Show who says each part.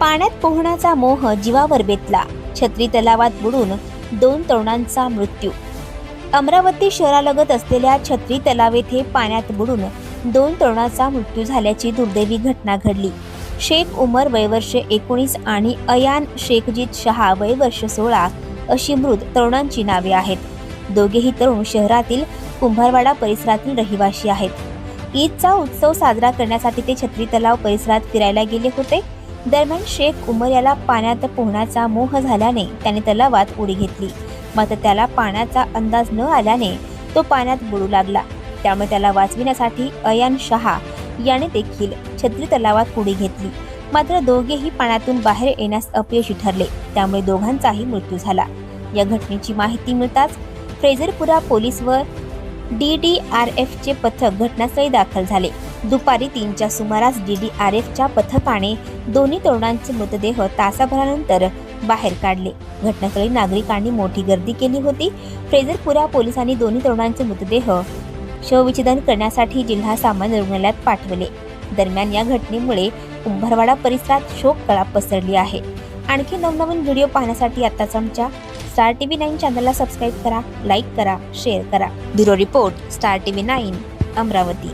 Speaker 1: पाण्यात पोहण्याचा मोह जीवावर बेतला. छत्री तलावात बुडून दोन तरुणांचा मृत्यू. अमरावती शहरालगत असलेल्या छत्री तलाव येथे पाण्यात बुडून दोन तरुणांचा मृत्यू झाल्याची दुर्दैवी घटना घडली. शेख उमर वयवर्ष एकोणीस आणि अयान शेखजीत शहा वयवर्ष सोळा अशी मृत तरुणांची नावे आहेत. दोघेही तरुण शहरातील कुंभारवाडा परिसरातील रहिवासी आहेत. ईदचा उत्सव साजरा करण्यासाठी ते छत्री तलाव परिसरात फिरायला गेले होते. दरम्यान शेख उमर याला पाण्यात पोहण्याचा मोह झाल्याने त्याने तलावात उडी घेतली. मात्र त्याला पाण्याचा अंदाज न आल्याने तो पाण्यात बुडू लागला. त्यामुळे त्याला वाचविण्यासाठी अयान शहा याने देखील छत्री तलावात उडी घेतली. मात्र दोघेही पाण्यातून बाहेर येण्यास अपयशी ठरले. त्यामुळे दोघांचाही मृत्यू झाला. या घटनेची माहिती मिळताच फ्रेझरपुरा पोलीस व डी डी आर एफचे पथक घटनास्थळी दाखल झाले. दुपारी तीनच्या सुमारास डी डी आर एफच्या पथकाने दोन्ही तरुणांचे मृतदेह तासाभरानंतर बाहेर काढले. घटनास्थळी नागरिकांनी मोठी गर्दी केली होती. फ्रेझरपुरा पोलिसांनी दोन्ही तरुणांचे मृतदेह शवविच्छेदन करण्यासाठी जिल्हा सामान्य रुग्णालयात पाठवले. दरम्यान या घटनेमुळे कुंभारवाडा परिसरात शोककळा पसरली आहे. आणखी नवनवीन व्हिडिओ पाहण्यासाठी आताच आमच्या स्टार टीव्ही नाईन चॅनलला सबस्क्राईब करा लाईक करा शेअर करा. Bureau report Star TV Nine Amravati.